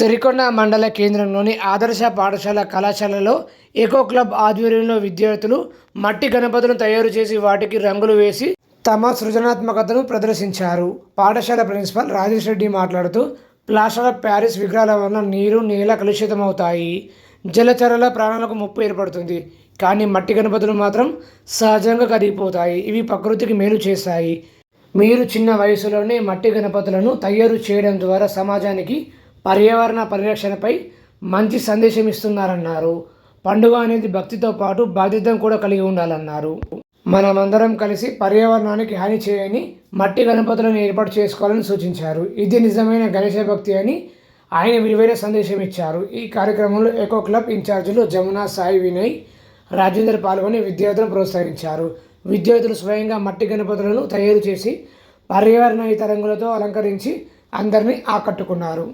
సిరికొండ మండల కేంద్రంలోని ఆదర్శ పాఠశాల కళాశాలలో ఎకో క్లబ్ ఆధ్వర్యంలో విద్యార్థులు మట్టి గణపతులను తయారు చేసి వాటికి రంగులు వేసి తమ సృజనాత్మకతను ప్రదర్శించారు. పాఠశాల ప్రిన్సిపల్ రాజేష్ రెడ్డి మాట్లాడుతూ ప్లాస్టర్ ఆఫ్ ప్యారిస్ విగ్రహాల వలన నీరు నేల కలుషితమవుతాయి. జలచరాల ప్రాణాలకు ముప్పు ఏర్పడుతుంది. కానీ మట్టి గణపతులు మాత్రం సహజంగా కరిగిపోతాయి. ఇవి ప్రకృతికి మేలు చేస్తాయి మీరు చిన్న వయసులోనే మట్టి గణపతులను తయారు చేయడం ద్వారా సమాజానికి పర్యావరణ పరిరక్షణపై మంచి సందేశం ఇస్తున్నారన్నారు. పండుగ అనేది భక్తితో పాటు బాధ్యత కూడా కలిగి ఉండాలన్నారు. మనమందరం కలిసి పర్యావరణానికి హాని చేయని మట్టి గణపతులను ఏర్పాటు చేసుకోవాలని సూచించారు. ఇది నిజమైన గణేశ భక్తి అని ఆయన విలువైన సందేశం ఇచ్చారు. ఈ కార్యక్రమంలో ఎకో క్లబ్ ఇన్ఛార్జీలు జమున సాయి వినయ్ రాజేందర్ పాల్గొని విద్యార్థులను ప్రోత్సహించారు. విద్యార్థులు స్వయంగా మట్టి గణపతులను తయారు చేసి పర్యావరణ ఇతరంగులతో రంగులతో అలంకరించి అందరినీ ఆకట్టుకున్నారు.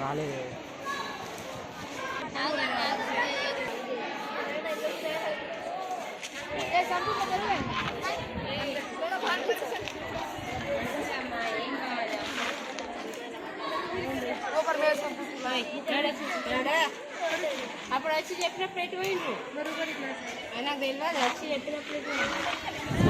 రాలేదు. అప్పుడు వచ్చి చెప్పినప్పుడు ఎటు పోయిండ్రు? నాకు తెలియదు వచ్చి చెప్పినప్పుడు